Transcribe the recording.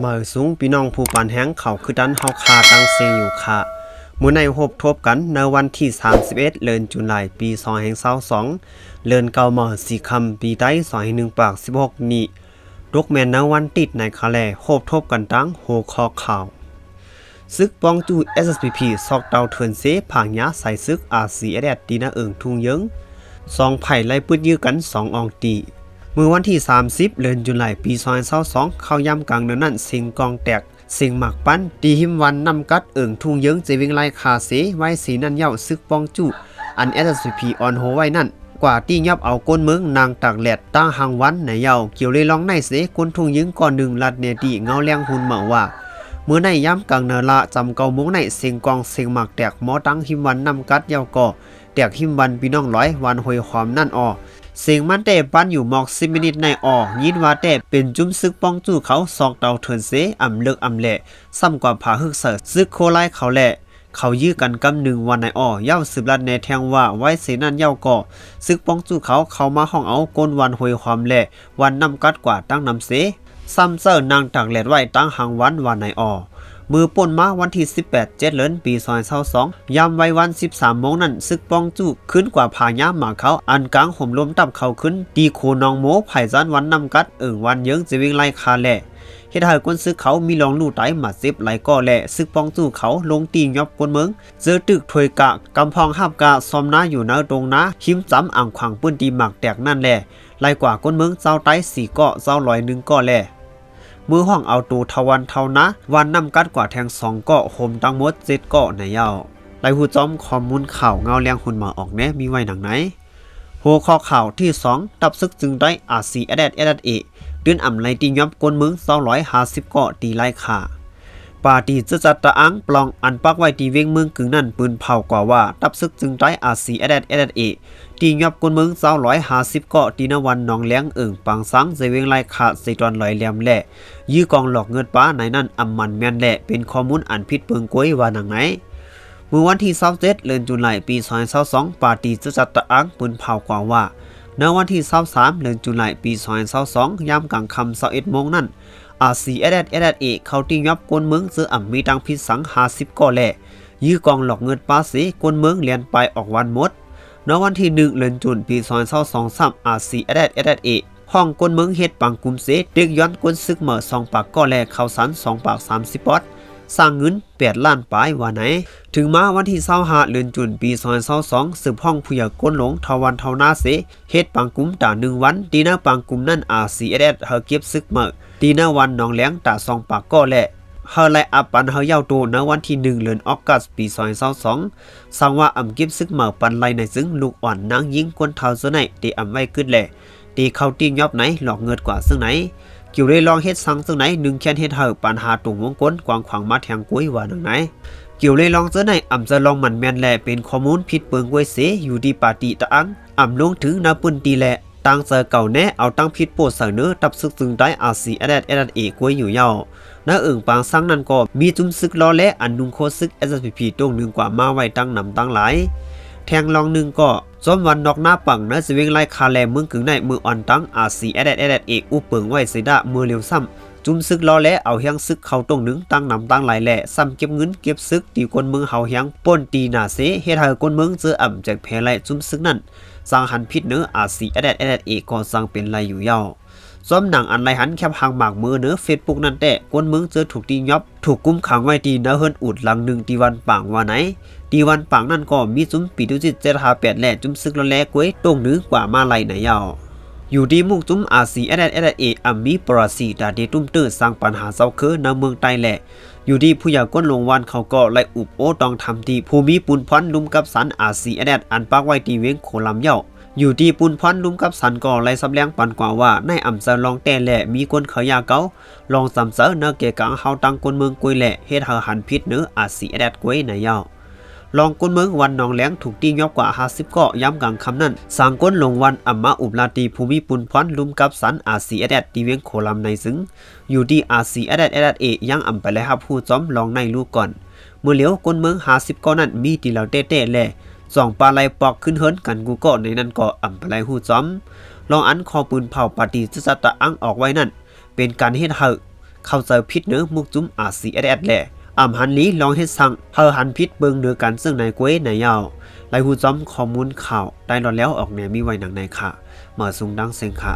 เมื่อสูงพี่น้องผู้ปานแห้งเขาคือดันเฮาคาตังเซงอยู่ค่ะมื้อในพบทบกันในวันที่ 31 เดือนตุลาคมปี2022เดือนเก่าหมอสีคำปีใต้2001ปาก 16 นี้ดกแม่นในวันติดในคาแลพบทบกันตั้งโหคอข่าวซึกปองจู SSPP ซอกเตาเทินเซผางยาใส่ซึก RC แดดดีนาเอิงทุงเยิงสองไผ่ไล่ปืดยื้อกันสองอองตี มือวันที่ 30 เดือนตุลาคมปี2022เข้าย่ำกลางเดือนนั้นสิงกองแตกสิงหมักปั้นตีหิมวันนำกัดเอิงทุ่งเยิงเจวิงไล่คาเสไว้สีนันเย้าซึกปองจูอัน SSPP ออนโฮไว้นั่นกว่าที่ยับเอาก้นเมืองนางตากแหลดตั้งหางวันในเยาเกี่ยวเลยลองในเสก้นทุ่งยิงก่อนหนึ่งลัดเนดีเงาแรงหุ่นเหมาว่าเมื่อในย้ำกลางเนละจำเกามุงในเสียงกองเสียงหมักแตกหมอตั้งหิมวันนำกัดเยาก่อแตกหิมวันพี่น้องร้อยวันหอยความนั่นออ เสียงมันแต่ปั้นอยู่หมอกสิมินิตในออกยินว่าแต่เป็นจุ้มซึกป้องจู่เขาซอกเตาเทินเสอ่ำเลิกอ่ำแหละซ้ำกว่าผาฮึกเสิร์ซึกโคไลเขาแหละเขายื้อกันกำหนึ่งวันในอ้อเย้าสืบลัดในแทงว่าไว้เสนั่นเย้าก่อซึกป้องจู่เขาเขามาห้องเอาก้นวันหวยความแหละวันนำกัดกว่าตั้งนำเสซ้ำเซอร์นางตากแหลดไว้ตั้งหางวันวันในอ้อ มือป่นมาวันที่ 18 เจ็ดเดือนปี2022ยามไว้วัน 13โมงนั้นซึกป้องจู้ขึ้นกว่าผายามหมาเขาอันกลางห่มลมตับเขาขึ้นตีโคนองโมไผ่จันวันนำกัดเอิ่งวันเยิงจะวิ่งไล่คาแหล่เฮ็ดให้คนซึกเขามีรองลู่ไตมาซิบไหลก่อแหละซึกป้องจู้เขาลงตียอบกวนเมืองเจอตึกถวยกะกำพองห้ามกะซอมนาอยู่นาตรงนาหิมจำอ่างขวางปื้นตีหมักแตกนั่นแหละไล่กว่าก้นเมืองเจ้าไต้สี่เกาะเจ้าลอยหนึ่งเกาะแหละ มือห้องเอาตูทวันเท่านะ วันนำกัดกว่าแทงสองเกาะโฮมตั้งหมดเจ็ดเกาะในเย้าไลหูจอมข้อมูลข่าวเงาเลียงหุ่นหมาออกแน่มีไว้หนังไหนหัวข้อข่าวที่สองตับซึกจึงได้อาซีเอเดเอเดเอเดือนอ่ำไลตีย้อมกลเมืองร้อยห้าสิบเกาะตีไล่ขา ปาตีจะจัดตะอังปลองอันปักไว้ตีเวงเมืองกึ่งนั่นปืนเผากว่าว่า ตับซึกจึงได้อาซีเอเดเอเดเอตีงับกวนเมืองเจ้าร้อยหาสิบเกาะตีนวันนองเลี้ยงเอิ่งปังสังเจเวงไลขาดใส่ตอนลอยแหลมแหล่ยื้อกองหลอกเงินป้าในนั่นอำมันแม่นแหละเป็นข้อมูลอันผิดเปิงกวยว่าหนังไหนเมื่อวันที่27เดือนตุลาคมปี2022ปาตีจะจัดตะอังปืนเผากว่าว่าในวันที่23เดือนตุลาคมปี2022ยามกลางค่ำ21โมงนั้น อาซีเอเดเอเดเอเขาตียับกวนเมืองเจออ่ำมีตังพิษสังหาสิบก่อแหล่ยื้อกองหลอกเงินภาษีกวนเมืองเลียนไปออกวันหมดณวันที่หนึ่งเดือนตุลาสองสามอาซีเอเดเอเดเอห้องกวนเมืองเฮ็ดปังกุมเสเด็กย้อนกวนซึกเหม่อสองปากก่อแลข้าวสองปากสามสิบปอด สร้างเงิน8ล้านปลายว่าไหน ถึงมาวันที่25เดือนตุลาคมปี2022สืบห้องผู้ใหญ่ก้นหลงทวันเทานาเสเฮ็ดปังกุมตา1วันตีหน้าปังกุมนั่น RC เอเดเฮาเก็บซึกเหม่อตีหน้าวันหนองแหลงตา2ปากก็แหลเฮาไลอัพปันเฮาเย้าโตในวันที่1เดือนออกัสปี2022สังว่าอำกิบซึกเหมาปันไลในซึ่งลูกอ่อนนางยิงกวนเท้าซะไหนตีอำไว้ขึ้นแหละตีเข้าตียอบไหนหลอกเงินกว่าซึ่งไหน กิ่วเลยลองเฮ็ดสังซึ่งไหนหนึ่งแค่นเฮ็ดเฮาปันหาตุงวงกลกวางขวางมาแทงกุ้ยว่านังไหนเกี่ยวเลยลองเจอไหนอ่ำจะลองมันแมนแลเป็นข้อมูลผิดเปิงไว้เสอยู่ดีปาติตะอังอ่ำลงถึงนาปุ่นตีแหละตั้งเจอเก่าแน่เอาตั้งพิษโปดเสนอตับซึกซึงได้อาซีแอดแอดเอกวยอยู่เย้าเอิงปางสังนั้นก็มีจุ้มซึกล้อและอันนุงโคซึก SPP ตรงหนึ่งกว่ามาไว้ตั้งนำตั้งหลาย แทงลองหนึ่งก็จอมวันนอกหน้าปังนะสิเวงไล่คาแลเมืองกึ่งในมืออ่อนตั้งอาซีแอดแอดเอกอุปเปิงไว้สิดามือเร็วซ้ำจุ้มซึกล้อและเอาเฮียงซึกเข้าตรงหนึ่งตั้งนำตั้งหลายแหละซ้ำเก็บเงินเก็บซึกตีคนเมืองเฮาเฮียงป้นตีหนาเสเฮ็ดให้คนเมืองเจออ่ำจากแพ้ไล่จุ้มซึกนั่นสร้างหันพิษเนื้ออาซีแอดแอดเอกก็สร้างเป็นไรอยู่ย้า ซ้อมหนังอันไรหันแคบหางหมากมือเนื้อเฟซบุ๊กนั่นแต่กวนเมืองเจอถูกตียอบ ถูกกุมขังไว้ตีเนื้อเฮิรนอุดหลังหนึ่งตีวันปังว่าไหนตีวันปังนั่นก็มีจุ้มปีดุจิตเจรหาแปดแหล่จุ้มซึกละแลกวยตรงนึกกว่ามาไลไหนยาวอยู่ดีมุกจุ้มอาซีเอเดเอเดเออัมมีปราสีดาเดตุ้มตื้อสร้างปัญหาเศร้าคือในเมืองใต้แหละ อยู่ดีผู้ใหญ่ก้นลงวันเขาก็ไล่อุบโอตองทำทีภูมิปุนพรลุมกับสันอาซีเอเดอันปักไว้ตีเวงโคลำเย้า อยู่ที่ปุ่นพรลุมกับสันก่อไล่สำแรงปันกว่าว่าในอ่ำจะลองแต่แหละมีคนเขายาเกาลองสำเสอเนื้อเกกังเฮาตังคนเมืองกุยแหละเฮ็ดเฮาหันพิษเนื้ออาสีแดดกุยในยาวลองคนเมืองวันนองแหลงถูกตียอบกว่า 50เกาะย้ำกลางคำนั้นสางก้นลงวันอัมมาอุบลาตีภูมิปุนพรลุมกับสันอาสีแดดตีเวียงโคลำในซึ่ง อยู่ที่อาสีแดดแดดเอยังอ่ำไปเลยครับผู้จอมลองในลูกก่อน เมื่อเหลียวก้นเมือง50เกาะนั้นมีตีเหล่าเต้ๆแหล สองปลาไหลปอกขึ้นเฮิรนกันกูก็ในนั้นก็อ่ำปลาไหลหูจอมลองอันคอปืนเผาปาฏิจะจัตตะอังออกไว้นั่น เป็นการเฮ็ดเฮาเข้าใจผิดเนื้อมุกจุ้มอาซีเอสเอสแหละอ่ำหันลีลองเฮ็ดสั่งเฮอหันพิษเบิงเดือกันซึ่งในกวยในยาวไลหูจอมข้อมูลข่าวได้รอดแล้วออกแนวมีไว้หนังในค่ะเหมาะสุงดังเซงค่ะ